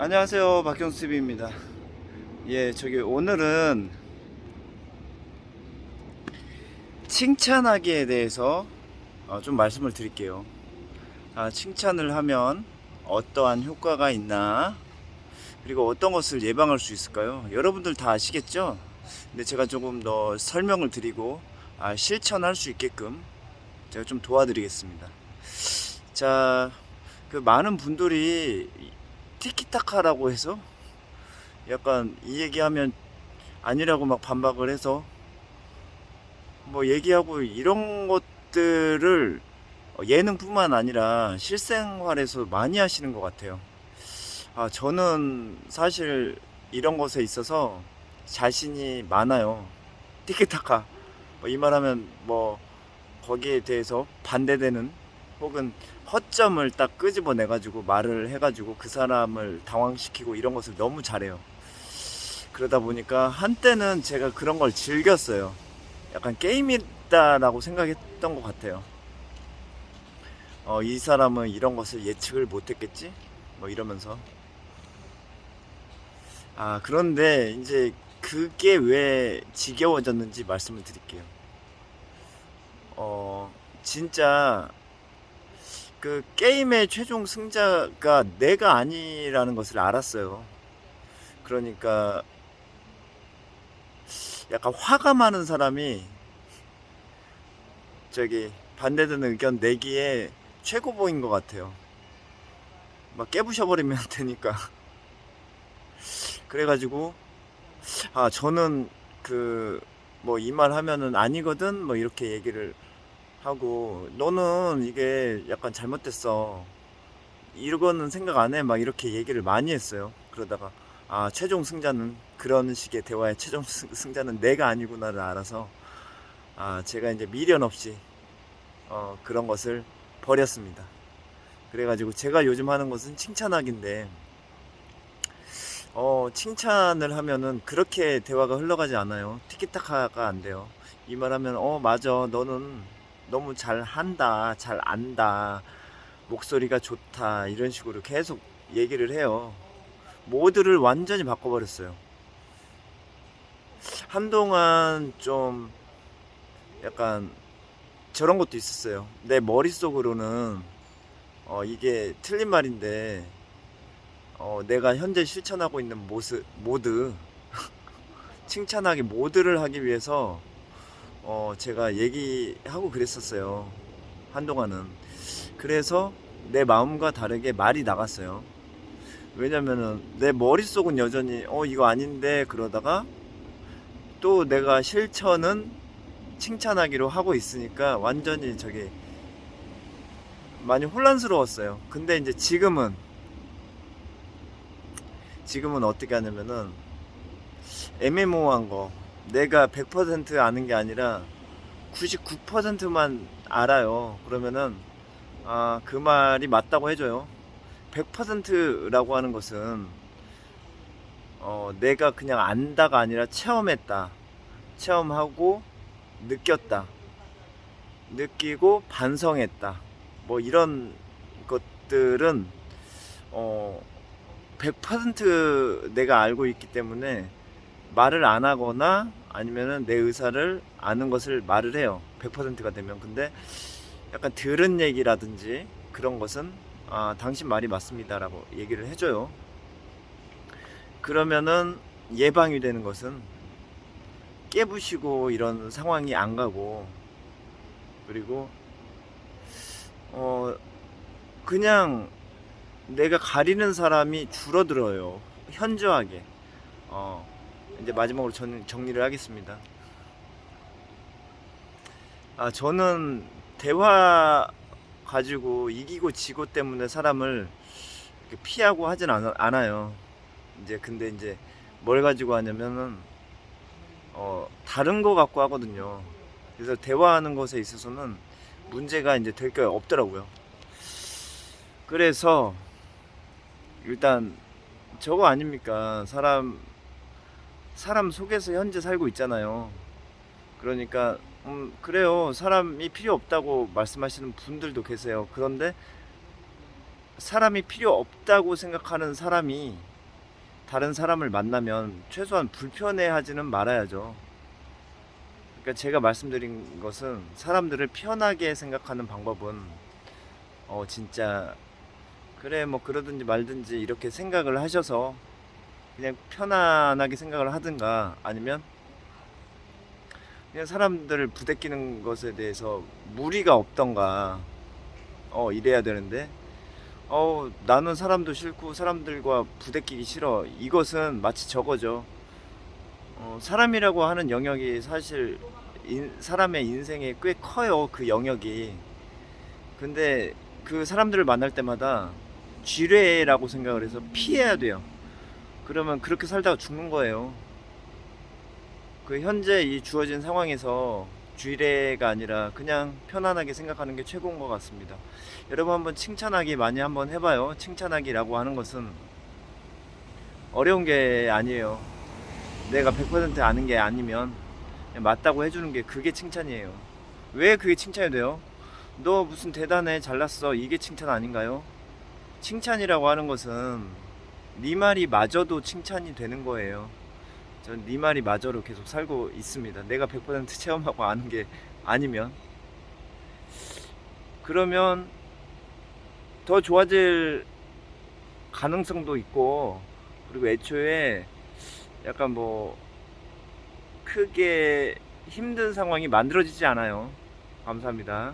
안녕하세요 박경수입니다. 예 저기 오늘은 칭찬하기에 대해서 어, 좀 말씀을 드릴게요. 아, 칭찬을 하면 어떠한 효과가 있나 그리고 어떤 것을 예방할 수 있을까요? 여러분들 다 아시겠죠? 근데 제가 조금 더 설명을 드리고 아, 실천할 수 있게끔 제가 좀 도와드리겠습니다. 자 그 많은 분들이 티키타카라고 해서 약간 이 얘기하면 아니라고 막 반박을 해서 뭐 얘기하고 이런 것들을 예능뿐만 아니라 실생활에서 많이 하시는 것 같아요. 아, 저는 사실 이런 것에 있어서 자신이 많아요. 티키타카. 뭐 이 말 하면 뭐 거기에 대해서 반대되는 혹은 허점을 딱 끄집어내 가지고 말을 해 가지고 그 사람을 당황시키고 이런 것을 너무 잘해요. 그러다 보니까 한때는 제가 그런 걸 즐겼어요. 약간 게임이다라고 생각했던 것 같아요. 어, 이 사람은 이런 것을 예측을 못했겠지? 뭐 이러면서. 아, 그런데 이제 그게 왜 지겨워졌는지 말씀을 드릴게요. 어, 진짜 그 게임의 최종 승자가 내가 아니라는 것을 알았어요. 그러니까 약간 화가 많은 사람이 저기 반대되는 의견 내기에 최고봉인 것 같아요. 막 깨부셔버리면 되니까. 그래가지고 아 저는 그 뭐 이 말 하면은 아니거든 뭐 이렇게 얘기를 하고 너는 이게 약간 잘못됐어. 이거는 생각 안 해. 막 이렇게 얘기를 많이 했어요. 그러다가 아 최종 승자는 그런 식의 대화의 최종 승- 승자는 내가 아니구나를 알아서 아 제가 이제 미련 없이 어 그런 것을 버렸습니다. 그래가지고 제가 요즘 하는 것은 칭찬하기인데 어 칭찬을 하면은 그렇게 대화가 흘러가지 않아요. 티키타카가 안 돼요. 이 말하면 어 맞아 너는 너무 잘 한다 잘 안다 목소리가 좋다 이런 식으로 계속 얘기를 해요. 모드를 완전히 바꿔버렸어요. 한동안 좀 약간 저런 것도 있었어요. 내 머릿속으로는 어, 이게 틀린 말인데 어, 내가 현재 실천하고 있는 모습, 모드 칭찬하기 모드를 하기 위해서 어, 제가 얘기하고 그랬었어요. 한동안은. 그래서 내 마음과 다르게 말이 나갔어요. 왜냐면은 내 머릿속은 여전히 어 이거 아닌데 그러다가 또 내가 실천은 칭찬하기로 하고 있으니까 완전히 저기 많이 혼란스러웠어요. 근데 이제 지금은 지금은 어떻게 하냐면은 애매모호한 거 내가 100% 아는 게 아니라 99%만 알아요. 그러면은 아, 그 말이 맞다고 해줘요. 100%라고 하는 것은 어, 내가 그냥 안다가 아니라 체험했다. 체험하고 느꼈다. 느끼고 반성했다. 뭐 이런 것들은 어, 100% 내가 알고 있기 때문에 말을 안 하거나 아니면은 내 의사를 아는 것을 말을 해요. 100%가 되면. 근데 약간 들은 얘기라든지 그런 것은 아, 당신 말이 맞습니다라고 얘기를 해줘요. 그러면은 예방이 되는 것은 깨부시고 이런 상황이 안 가고 그리고 어 그냥 내가 가리는 사람이 줄어들어요. 현저하게. 어 이제 마지막으로 전 정리를 하겠습니다. 아 저는 대화 가지고 이기고 지고 때문에 사람을 피하고 하진 않, 않아요. 이제 근데 이제 뭘 가지고 하냐면은 어 다른 거 갖고 하거든요. 그래서 대화하는 것에 있어서는 문제가 이제 될 게 없더라고요. 그래서 일단 저거 아닙니까? 사람 사람 속에서 현재 살고 있잖아요. 그러니까 음 그래요. 사람이 필요 없다고 말씀하시는 분들도 계세요. 그런데 사람이 필요 없다고 생각하는 사람이 다른 사람을 만나면 최소한 불편해하지는 말아야죠. 그러니까 제가 말씀드린 것은 사람들을 편하게 생각하는 방법은 어 진짜 그래 뭐 그러든지 말든지 이렇게 생각을 하셔서 그냥 편안하게 생각을 하든가 아니면 그냥 사람들을 부대끼는 것에 대해서 무리가 없던가 어 이래야 되는데 어 나는 사람도 싫고 사람들과 부대끼기 싫어. 이것은 마치 저거죠. 어, 사람이라고 하는 영역이 사실 인- 사람의 인생에 꽤 커요 그 영역이. 근데 그 사람들을 만날 때마다 쥐뢰라고 생각을 해서 피해야 돼요 그러면 그렇게 살다가 죽는 거예요 그 현재 이 주어진 상황에서 쥐뢰가 아니라 그냥 편안하게 생각하는 게 최고인 것 같습니다. 여러분 한번 칭찬하기 많이 한번 해봐요. 칭찬하기라고 하는 것은 어려운 게 아니에요. 내가 100% 아는 게 아니면 맞다고 해주는 게 그게 칭찬이에요. 왜 그게 칭찬이 돼요? 너 무슨 대단해 잘났어 이게 칭찬 아닌가요? 칭찬이라고 하는 것은 네 말이 맞아도 칭찬이 되는 거예요. 전 네 말이 맞아로 계속 살고 있습니다. 내가 100% 체험하고 아는 게 아니면 그러면 더 좋아질 가능성도 있고 그리고 애초에 약간 뭐 크게 힘든 상황이 만들어지지 않아요. 감사합니다.